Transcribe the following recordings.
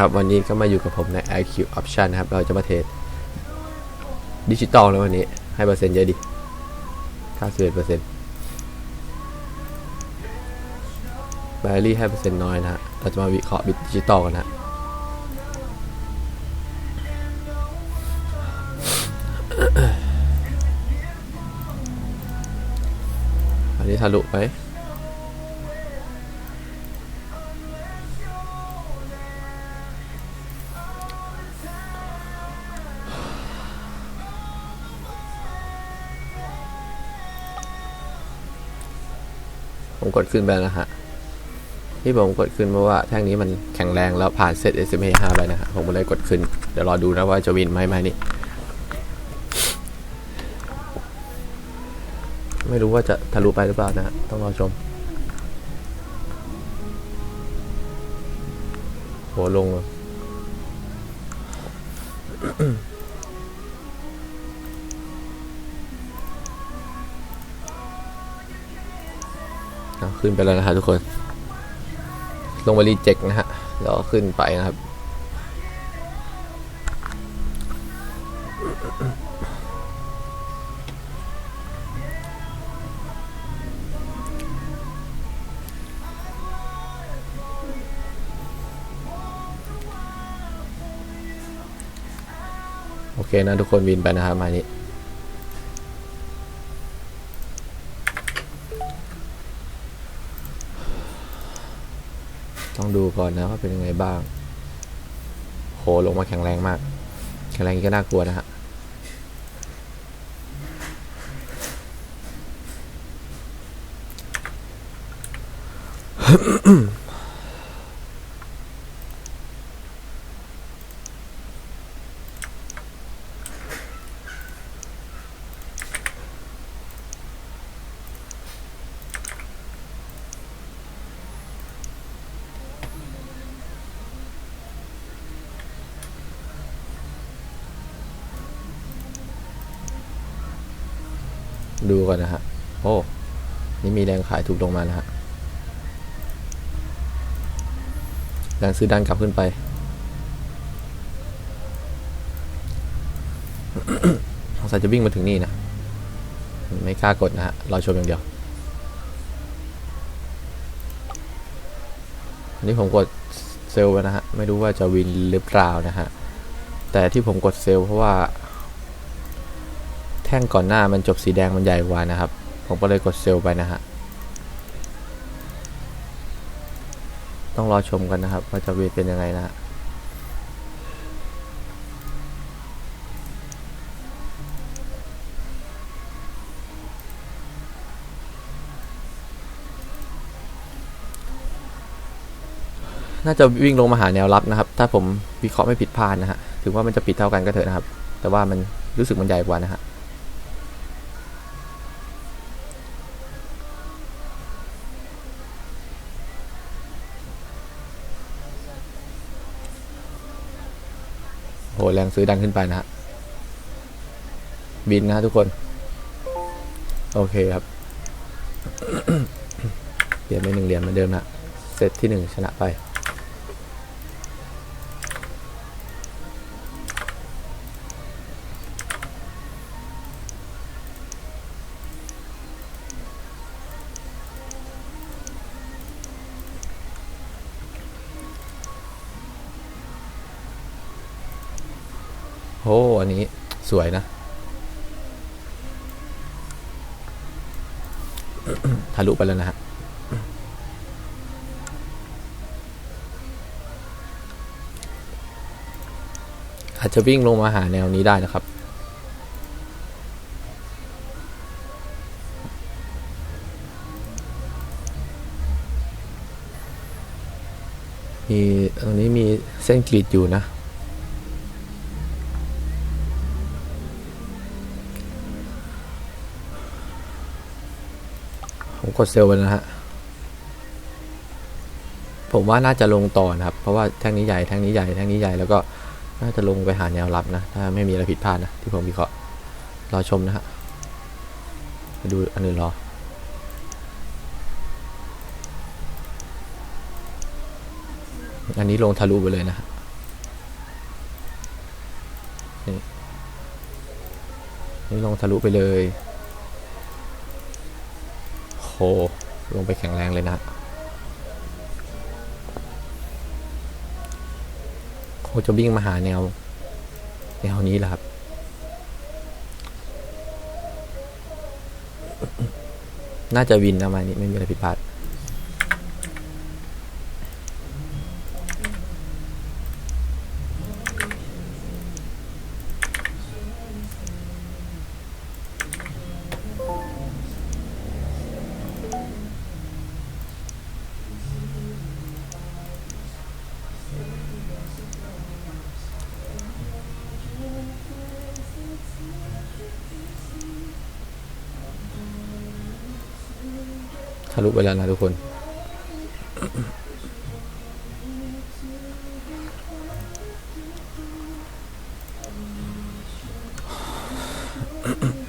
ครับวันนี้ก็มาอยู่กับผมใน IQ Option นะครับ เราจะมาเทรดดิจิตอลแล้ววันนี้ ให้เปอร์เซ็นต์เยอะดิ91เปอร์เซ็นต์แบรรี่ให้เปอร์เซ็นต์น้อยนะฮะเราจะมาวิเคราะห์บิตดิจิตอลกันนะอันนี้ทะลุไหม ผมกดขึ้นไปแล้วนะฮะที่ผมกดขึ้นเพราะว่าแท่งนี้มันแข็งแรงแล้วผ่านเซต SMA 5ไปนะฮะผมก็เลยกดขึ้น เดี๋ยวรอดูนะว่าจะวินไหมไหมนี่ ไม่รู้ว่าจะทะลุไปหรือเปล่านะฮะต้องรอชมโหลงเลย ขึ้นไปแล้วนะฮะทุกคน ลงมารีเจ็คนะฮะแล้วก็ขึ้นไปนะครับ โอเคนะทุกคนวินไปนะครับมานี้ ต้องดูก่อนนะว่าเป็นยังไงบ้าง โหลงมาแข็งแรงมาก แข็งแรงก็น่ากลัวนะฮะ ดูก่อนนะฮะ โอ้ นี่มีแรงขายถูกลงมานะฮะ แรงซื้อดันกลับขึ้นไป สงสัยจะวิ่งมาถึงนี่นะ ไม่กล้ากดนะฮะ รอชมอย่างเดียว อันนี้ผมกดเซลล์ไปนะฮะ ไม่รู้ว่าจะวินหรือเปล่านะฮะ แต่ที่ผมกดเซลล์เพราะว่า ท่งก่อนหน้ามันจบสีแดงมันใหญ่กว่านะครับ ผมก็เลยกดเซลล์ไปนะฮะ ต้องรอชมกันนะครับ ว่าจะเวทเป็นยังไงนะฮะน่าจะวิ่งลงมาหาแนวรับนะครับ ถ้าผมวิเคราะห์ไม่ผิดพลาดนะฮะ ถึงว่ามันจะปิดเท่ากันก็เถอะนะครับ แต่ว่ามันรู้สึกมันใหญ่กว่านะฮะ หแรงซื้อดันขึ้นไปนะฮะบินนะทุกคน โอเคครับเหรียญไปหนึ่งเหรียญเหมือนเดิมนะเซตที่หนึ่งชนะไป อ้อันนี้สวยนะ ทะลุไปแล้วนะฮะอาจจะวิ่งลงมาหาแนวนี้ได้นะครับ มีตรงนี้มีเส้นกรีดอยู่นะ กดเซลล์ไปแล้วนะฮะ ผมว่าน่าจะลงต่อนะครับ เพราะว่าแท่งนี้ใหญ่แท่งนี้ใหญ่แท่งนี้ใหญ่แล้วก็น่าจะลงไปหาแนวรับนะ ถ้าไม่มีอะไรผิดพลาดนะที่ผมวิเคราะห์รอชมนะฮะดูอันอื่นรออันนี้ลงทะลุไปเลยนะฮะนี่นี่ลงทะลุไปเลย ลงไปแข็งแรงเลยนะคงจะวิ่งมาหาแนว แนวนี้แหละครับ น่าจะวินนะมานี้ไม่มีอะไรผิดพลาด ลุไปแล้วนะทุกคนโ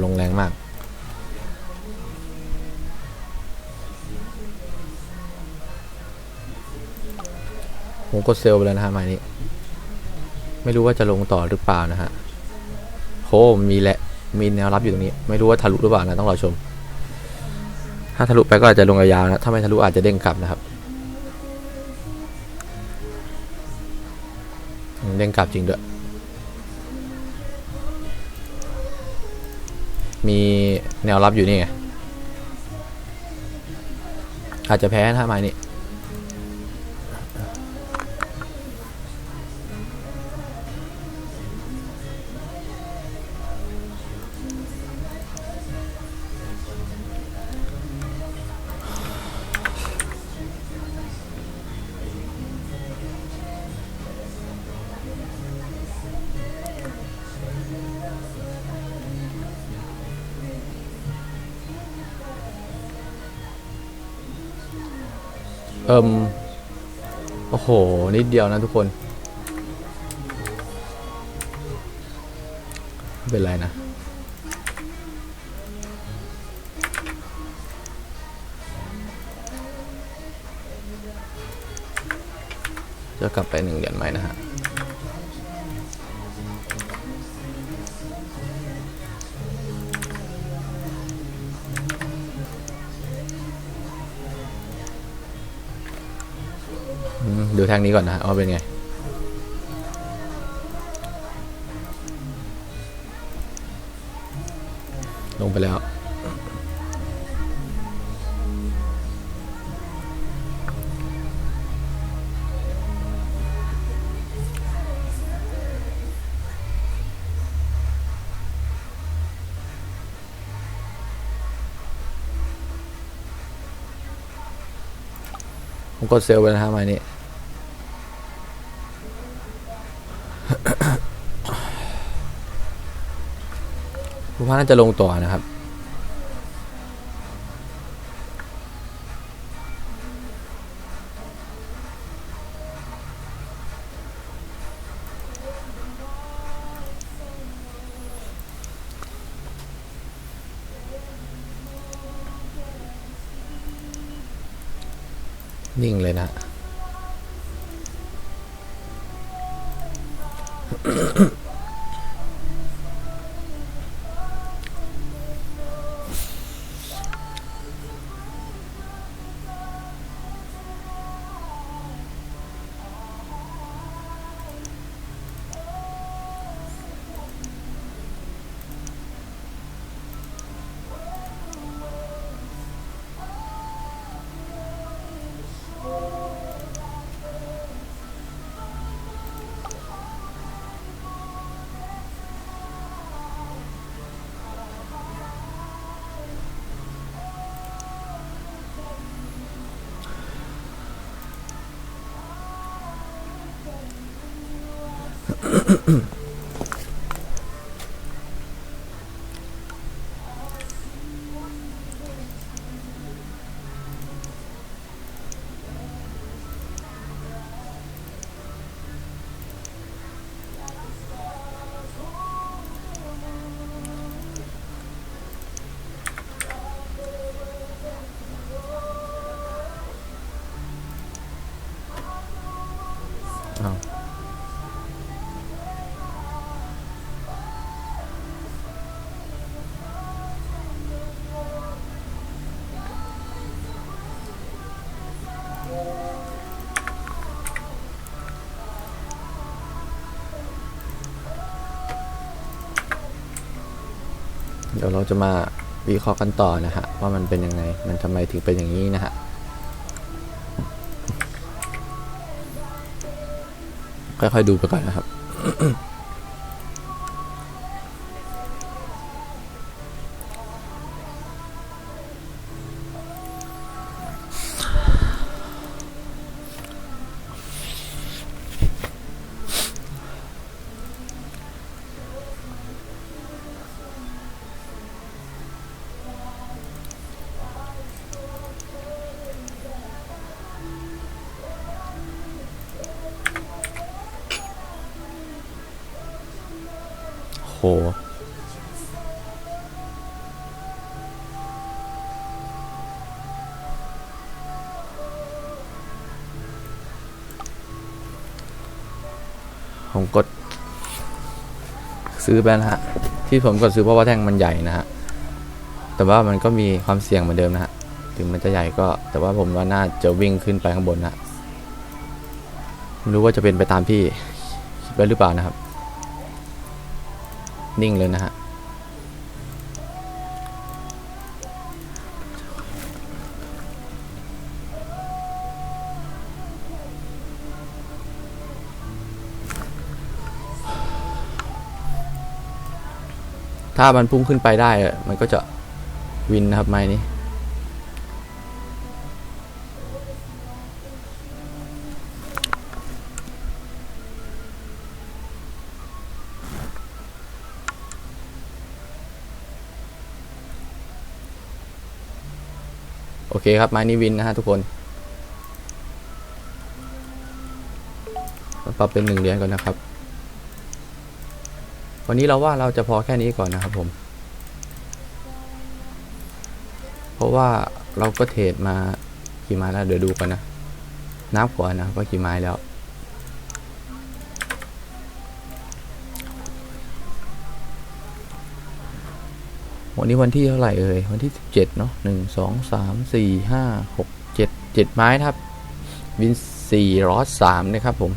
หลงแรงมาก ผมกดเซลไปแล้วนะฮะไม้นี้ ไม่รู้ว่าจะลงต่อหรือเปล่านะฮะโหมีแหละ มีแนวรับอยู่ตรงนี้ ไม่รู้ว่าทะลุหรือเปล่านะต้องรอชม ถ้าทะลุไปก็อาจจะลงยาวนะ ถ้าไม่ทะลุอาจจะเด้งกลับนะครับ เด้งกลับจริงด้วย มีแนวรับอยู่นี่ไงอาจจะแพ้นะไม้นี้ เอิมโอ้โห นิดเดียวนะทุกคน ไม่เป็นไรนะ จะกลับไปหนึ่งเหรียญไหมนะฮะ ดูแท่งนี้ก่อนนะว่าเป็นไง ลงไปแล้ว ผมกดเซลล์ไปนะฮะม้นี้ มว่าน่าจะลงต่อนะครับ นิ่งเลยนะ 咳咳 เดี๋ยวเราจะมาวิเคราะห์กันต่อนะฮะว่ามันเป็นยังไง มันทำไมถึงเป็นอย่างนี้นะฮะค่อยๆดูไปก่อนนะครับ ผมกด ซื้อไปนะฮะ ที่ผมกดซื้อเพราะว่าแท่งมันใหญ่นะฮะ แต่ว่ามันก็มีความเสี่ยงเหมือนเดิมนะฮะ ถึงมันจะใหญ่ก็ แต่ว่าผมว่าน่าจะวิ่งขึ้นไปข้างบนนะไม่รู้ว่าจะเป็นไปตามที่คิดไว้หรือเปล่านะครับ นิ่งเลยนะฮะถ้ามันพุ่งขึ้นไปได้อะมันก็จะวินนะครับไม้นี้ โอเคครับไม้นี้วินนะฮะทุกคนปรับเป็นหนึ่งเหรียญก่อนนะครับ วันนี้เราว่าเราจะพอแค่นี้ก่อนนะครับผม เพราะว่าเราก็เทรดมากี่ไม้แล้วเดี๋ยวดูก่อนนะ นับก่อนนะว่ากี่ไม้แล้ว วันนี้วันที่เท่าไหร่เอ่ย วันที่สิบเจ็ดเนาะหนึ่งสองสามสี่ห้าหกเจ็ดเจ็ดไม้ครับ วินสี่ร้อยสามนะครับผม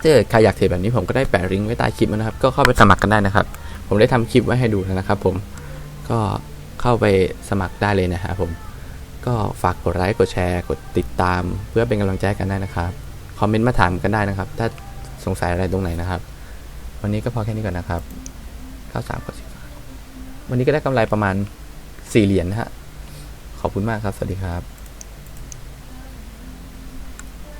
ถ้าเกิดใครอยากเทรดแบบนี้ผมก็ได้แปะลิงก์ไว้ใต้คลิปนะครับ ก็เข้าไปสมัครกันได้นะครับ ผมได้ทำคลิปไว้ให้ดูแล้วนะครับผม ก็เข้าไปสมัครได้เลยนะครับผม ก็ฝากกดไลค์ กดแชร์ กดติดตาม เพื่อเป็นกำลังใจกันได้นะครับ คอมเมนต์มาถามกันได้นะครับ ถ้าสงสัยอะไรตรงไหนนะครับ วันนี้ก็พอแค่นี้ก่อนนะครับข้าวสามกดสิ วันนี้ก็ได้กำไรประมาณสี่เหรียญนะฮะ ขอบคุณมากครับ สวัสดีครับ